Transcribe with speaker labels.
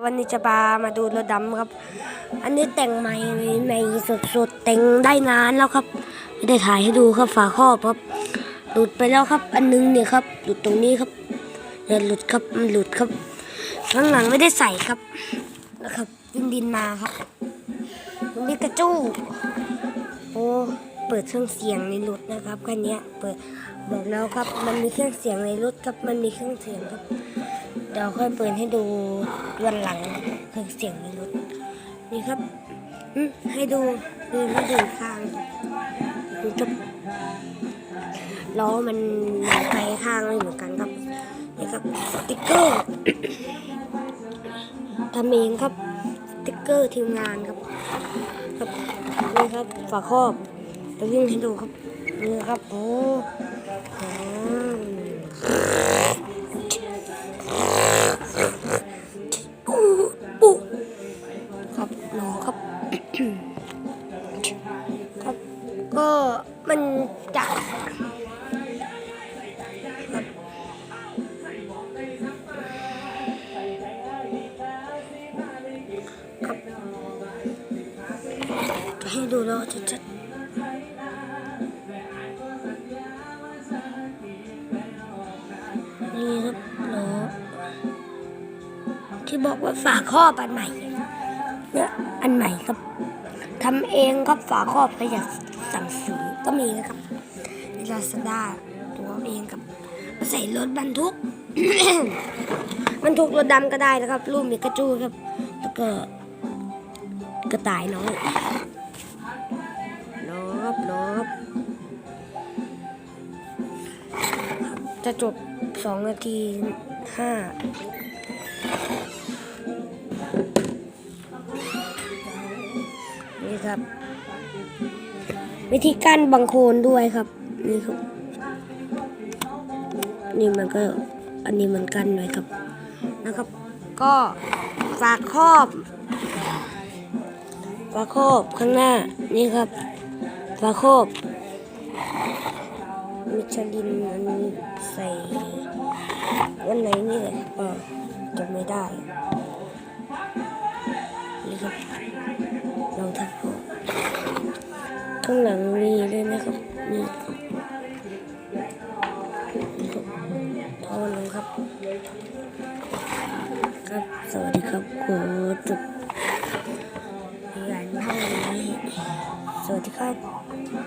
Speaker 1: วันนี้จะพามาดูรถดำครับ อันนี้แต่งใหม่ใหม่สดๆแต่งได้นานแล้วครับ ไม่ได้ถ่ายให้ดูครับฝาครอบครับ หลุดไปแล้วครับ อันนึงเนี่ยครับหลุดตรงนี้ครับเนี่ยหลุดครับมันหลุดครับข้างหลังไม่ได้ใส่ครับนะครับดินดินมาครับมีกระจู้โอ้เปิดเครื่องเสียงในรถนะครับคันนี้เปิดบอกแล้วครับ มันมีเครื่องเสียงในรถครับมันมีเครื่องเสียงครับ เดี๋ยวค่อยเปิดให้ดูวันหลังเครื่อเสียงในรถนี่ครับอืมให้ดูดูให้ดูข้างดูจบล้อมันไปข้างไม่เหมือนกันครับนี่ครับสติ๊กเกอร์ทำเองครับสติ๊กเกอร์ทีมงานครับ ครับนี่ครับฝาครอบจะวิ่งให้ดูครับนี่ครับโอ้ ก็มันจะครับจะให้ดูแล้วชัดๆนี่ครับล้อที่บอกว่าฝาครอบอันใหม่เนี่ยอันใหม่ครับ ทำเองครับฝาครอบใครอยากสั่งซื้อก็มีนะครับในลาซาด้าตัวเองครับใส่รถบรรทุก บรรทุกรถดำก็ได้นะครับ รูปมีกระจูครับแล้วก็กระต่ายน้อยล้อครับล้อครับจะจบสองนาทีห้า นี่ครับ วิธีกั้นบังโคลนด้วยครับ นี่ครับ นี่มันก็อันนี้มันกั้นไว้ครับนะครับ ก็ฝากครอบฝาครอบข้างหน้านี่ครับฝาครอบมิชลินอันนี้ใส่วันไหนนี่แหละก็จำไม่ได้นี่ครับ ข้างหลังมีด้วยนะครับนี่ครับพอลงครับ ครับสวัสดีครับขอจบงานเท่านี้สวัสดีครับ